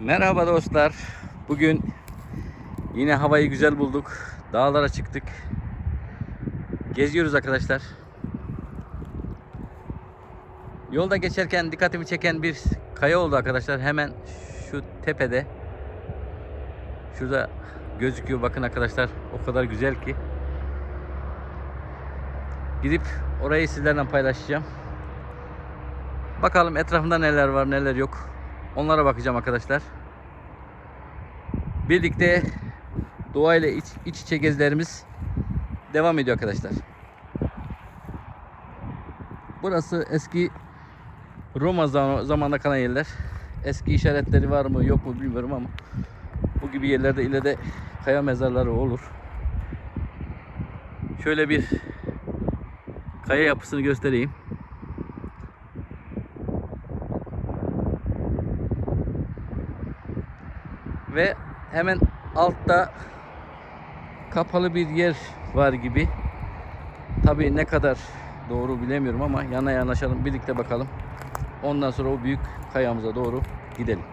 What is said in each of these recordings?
Merhaba dostlar. Bugün yine havayı güzel bulduk. Dağlara çıktık. Geziyoruz arkadaşlar. Yolda geçerken dikkatimi çeken bir kaya oldu arkadaşlar. Hemen şu tepede. Şurada gözüküyor bakın arkadaşlar. O kadar güzel ki. Gidip orayı sizlerle paylaşacağım. Bakalım etrafında neler var neler yok. Onlara bakacağım arkadaşlar. Birlikte doğayla iç, iç içe gezilerimiz devam ediyor arkadaşlar. Burası eski Roma zam- zamanında kalan yerler. Eski işaretleri var mı yok mu bilmiyorum ama bu gibi yerlerde ileride kaya mezarları olur. Şöyle bir kaya yapısını göstereyim. Ve hemen altta kapalı bir yer var gibi. Tabii ne kadar doğru bilemiyorum ama yana yanaşalım birlikte bakalım. Ondan sonra o büyük kayamıza doğru gidelim.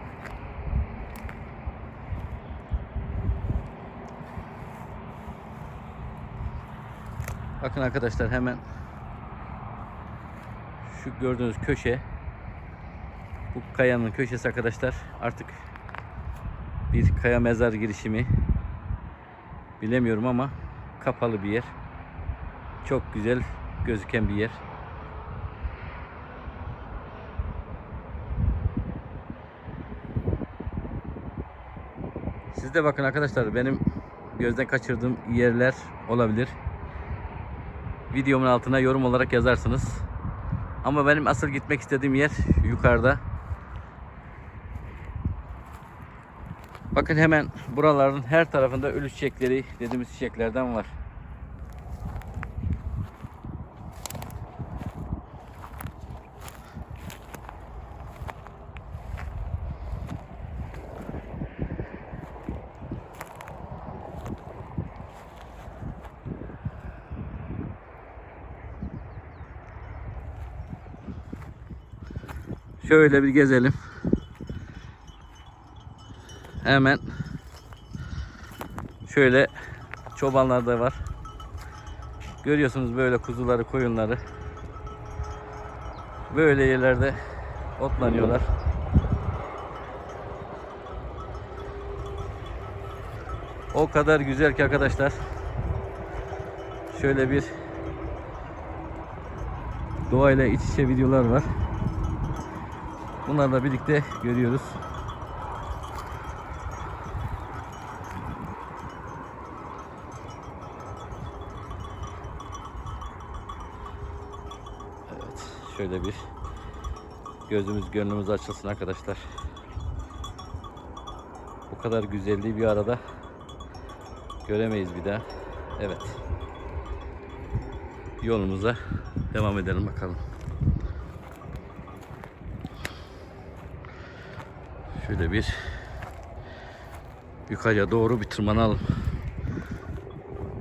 Bakın arkadaşlar hemen şu gördüğünüz köşe bu kayanın köşesi arkadaşlar artık bir kaya mezar girişimi bilemiyorum ama kapalı bir yer. Çok güzel gözüken bir yer. Siz de bakın arkadaşlar benim gözden kaçırdığım yerler olabilir. Videomun altına yorum olarak yazarsınız. Ama benim asıl gitmek istediğim yer yukarıda. Bakın hemen buraların her tarafında ölü çiçekleri dediğimiz çiçeklerden var. Şöyle bir gezelim. Hemen şöyle çobanlar da var. Görüyorsunuz böyle kuzuları, koyunları. Böyle yerlerde otlanıyorlar. O kadar güzel ki arkadaşlar. Şöyle bir doğayla iç içe videolar var. Bunlarla birlikte görüyoruz. Evet, şöyle bir gözümüz gönlümüz açılsın arkadaşlar. Bu kadar güzelliği bir arada göremeyiz bir daha. Evet. Yolumuza devam edelim bakalım. Şöyle bir yukarıya doğru bir tırmanalım.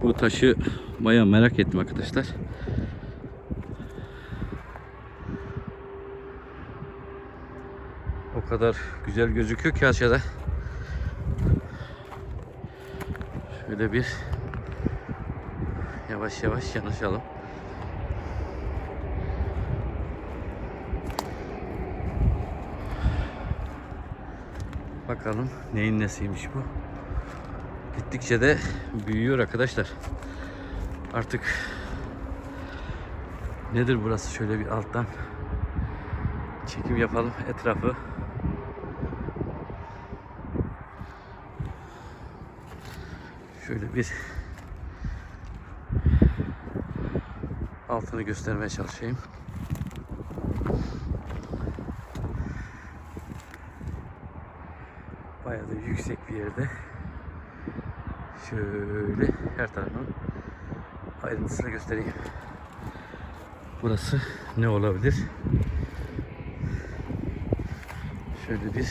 Bu taşı baya merak ettim arkadaşlar. Kadar güzel gözüküyor ki aşağıda. Şöyle bir yavaş yavaş yanaşalım. Bakalım neyin nesiymiş bu. Gittikçe de büyüyor arkadaşlar. Artık nedir burası şöyle bir alttan çekim yapalım etrafı. Şöyle bir altını göstermeye çalışayım. Bayağı da yüksek bir yerde. Şöyle her tarafın ayrıntısını göstereyim. Burası ne olabilir? Şöyle bir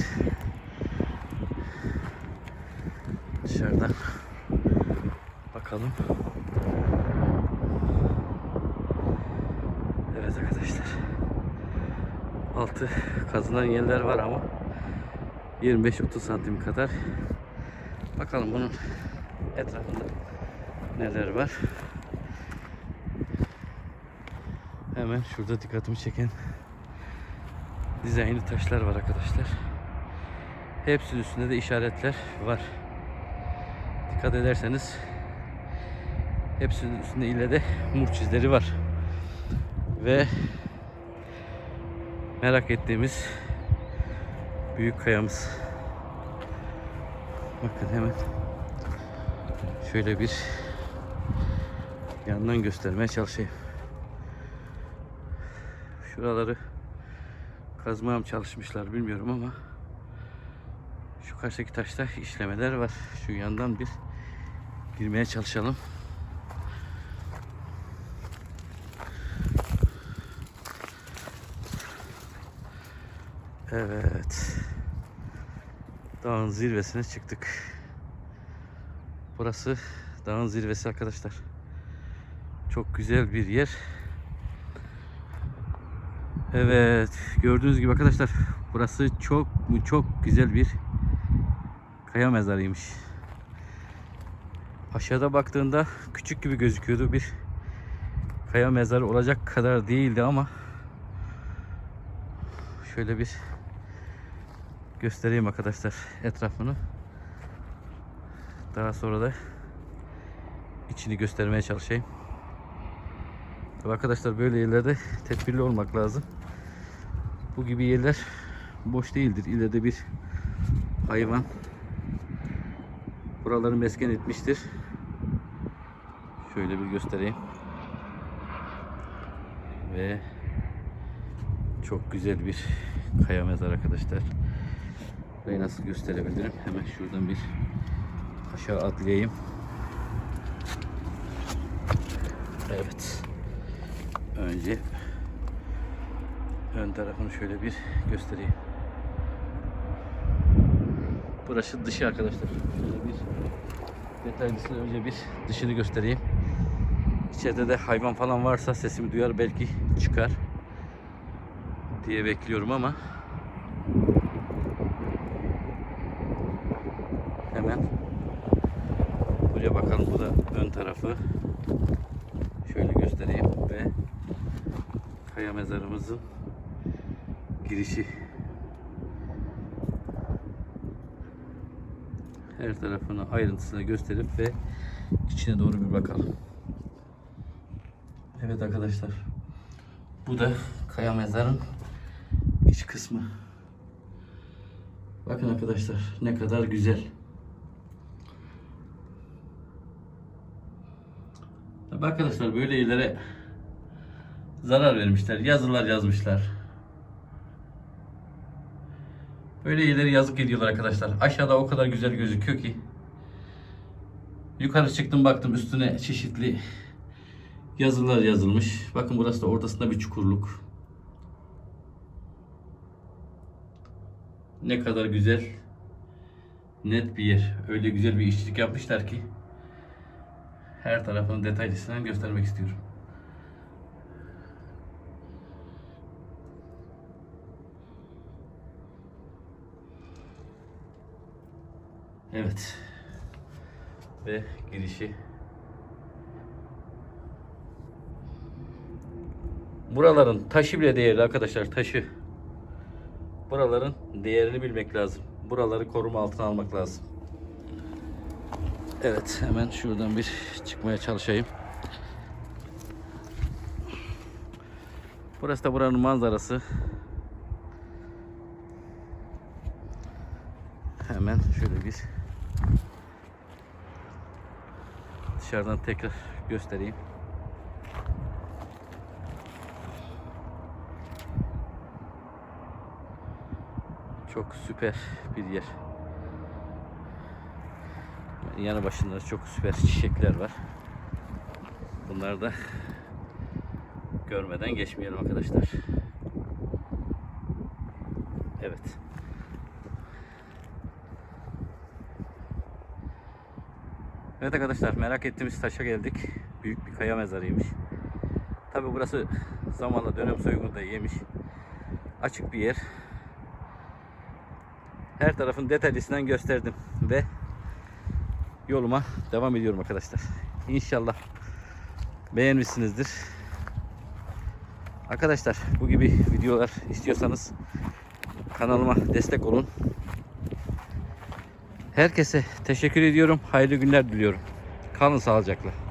dışarıdan bakalım. Evet arkadaşlar. Altı kazılan yerler var ama 25-30 santim kadar. Bakalım bunun etrafında neler var. Hemen şurada dikkatimi çeken dizaynlı taşlar var arkadaşlar. Hepsinin üstünde de işaretler var. Dikkat ederseniz hepsinin üstünde ille de mur çizleri var. Ve merak ettiğimiz büyük kayamız. Bakın hemen şöyle bir yandan göstermeye çalışayım. Şuraları kazmaya mı çalışmışlar bilmiyorum ama şu karşıdaki taşta işlemeler var. Şu yandan bir girmeye çalışalım. Evet. Dağın zirvesine çıktık. Burası dağın zirvesi arkadaşlar. Çok güzel bir yer. Evet, gördüğünüz gibi arkadaşlar burası çok çok güzel bir kaya mezarıymış. Aşağıda baktığında küçük gibi gözüküyordu bir kaya mezarı olacak kadar değildi ama şöyle bir göstereyim arkadaşlar etrafını. Daha sonra da içini göstermeye çalışayım. Tabii arkadaşlar böyle yerlerde tedbirli olmak lazım. Bu gibi yerler boş değildir. İleride bir hayvan buraları mesken etmiştir. Şöyle bir göstereyim. Ve çok güzel bir kaya mezar arkadaşlar. Burayı nasıl gösterebilirim? Hemen şuradan bir aşağı atlayayım. Evet. Önce ön tarafını şöyle bir göstereyim. Burası dışı arkadaşlar. Şöyle bir detaylısını önce bir dışını göstereyim. İçeride de hayvan falan varsa sesimi duyar belki çıkar diye bekliyorum ama hemen buraya bakalım bu da ön tarafı şöyle göstereyim ve kaya mezarımızın girişi her tarafını ayrıntısına gösterip ve içine doğru bir bakalım. Evet arkadaşlar. Bu da kaya mezarın iç kısmı. Bakın arkadaşlar ne kadar güzel. Arkadaşlar böyle yerlere zarar vermişler. Yazılar yazmışlar. Böyle yerlere yazık ediyorlar arkadaşlar. Aşağıda o kadar güzel gözüküyor ki. Yukarı çıktım baktım üstüne çeşitli yazılar yazılmış. Bakın burası da ortasında bir çukurluk. Ne kadar güzel net bir yer. Öyle güzel bir işçilik yapmışlar ki her tarafını detaylısından göstermek istiyorum. Evet. Ve girişi. Buraların taşı bile değerli arkadaşlar taşı. Buraların değerini bilmek lazım. Buraları koruma altına almak lazım. Evet hemen şuradan bir çıkmaya çalışayım. Burası da buranın manzarası. Hemen şöyle bir dışarıdan tekrar göstereyim. Çok süper bir yer. Yanı başında çok süper çiçekler var. Bunları da görmeden geçmeyelim arkadaşlar. Evet. Evet arkadaşlar merak ettiğimiz taşa geldik. Büyük bir kaya mezarıymış. Tabi burası zamanla dönem soygunu da yemiş. Açık bir yer. her tarafın detaylısından gösterdim yoluma devam ediyorum arkadaşlar. İnşallah beğenmişsinizdir. Arkadaşlar bu gibi videolar istiyorsanız kanalıma destek olun. Herkese teşekkür ediyorum. Hayırlı günler diliyorum. Kalın sağlıcakla.